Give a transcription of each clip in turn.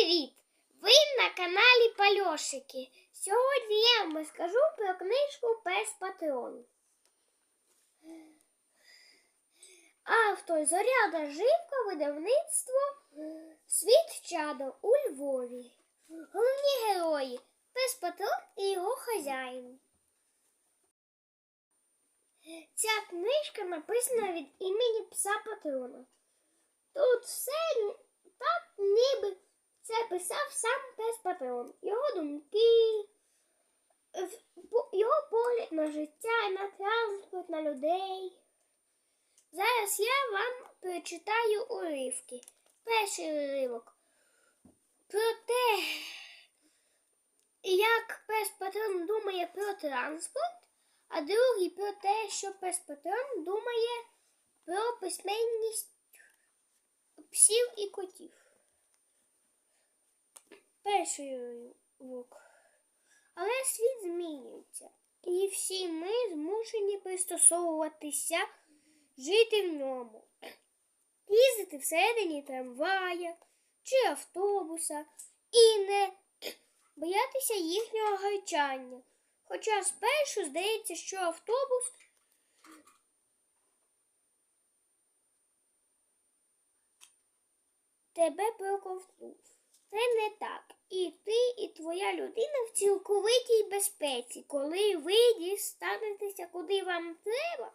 Привіт! Ви на каналі Пальошики. Сьогодні я вам розкажу про книжку Пес Патрон. Автор Зоряда Живка, видавництво Світ Чадо у Львові. Головні герої Пес Патрон і його хазяїн. Ця книжка написана від імені пса Патрона. Тут все так ніби це писав сам пес Патрон. Його думки, його погляд на життя, на транспорт, на людей. Зараз я вам прочитаю уривки. Перший уривок про те, як пес Патрон думає про транспорт, а другий про те, що пес Патрон думає про письменність псів і котів. Перший уривок. Але світ змінюється, і всі ми змушені пристосовуватися, жити в ньому, їздити всередині трамвая чи автобуса і не боятися їхнього гарчання. Хоча спершу здається, що автобус тебе проковтнув. Це не так. Твоя людина в цілковитій безпеці. Коли ви дістанетеся, куди вам треба,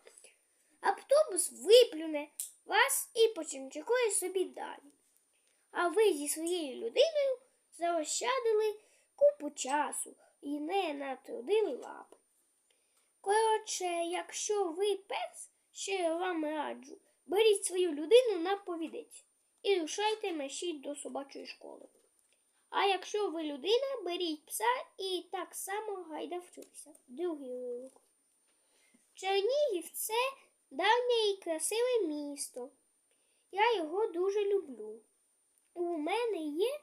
автобус виплюне вас і почимчикує собі далі. А ви зі своєю людиною заощадили купу часу і не натрудили лапи. Коротше, якщо ви пес, що я вам раджу, беріть свою людину на повідець і рушайте мерщіть до собачої школи. А якщо ви людина, беріть пса і так само гайда вчитися. Другий уривок. Чернігів це давнє і красиве місто. Я його дуже люблю. У мене є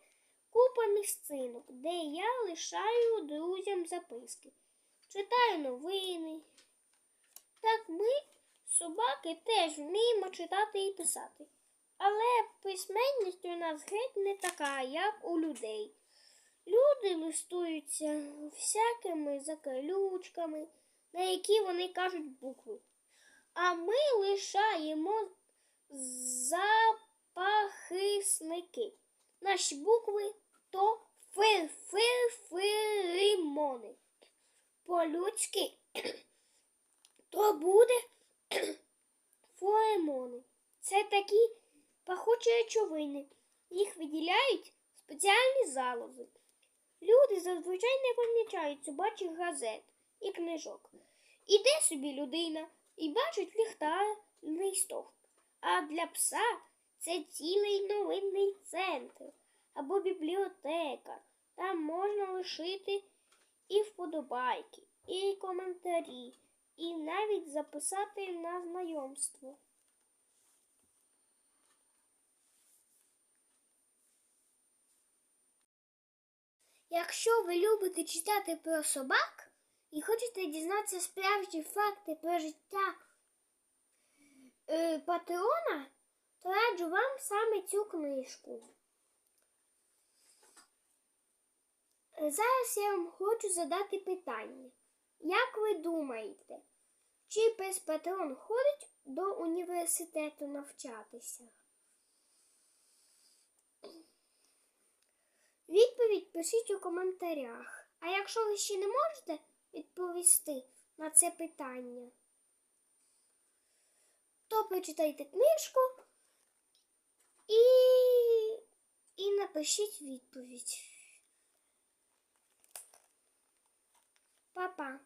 купа місцинок, де я лишаю друзям записки, читаю новини. Так ми, собаки, теж вміємо читати і писати. Але письменність у нас геть не така, як у людей. Люди листуються всякими закалючками, на які вони кажуть букви. А ми лишаємо запахисники. Наші букви то фир-фир-фиримони. По-людськи то буде фоемони. Це такі пахучі речовини. Їх виділяють спеціальні залози. Люди зазвичай не помічають собачих газет і книжок. Іде собі людина і бачить ліхтарний стовп. А для пса це цілий новинний центр або бібліотека. Там можна лишити і вподобайки, і коментарі, і навіть записати на знайомство. Якщо ви любите читати про собак і хочете дізнатися справжні факти про життя е, патрона, то раджу вам саме цю книжку. Зараз я вам хочу задати питання. Як ви думаєте, чи пес патрон ходить до університету навчатися? Відповідь пишіть у коментарях. А якщо ви ще не можете відповісти на це питання, то прочитайте книжку і, і напишіть відповідь. Па-па!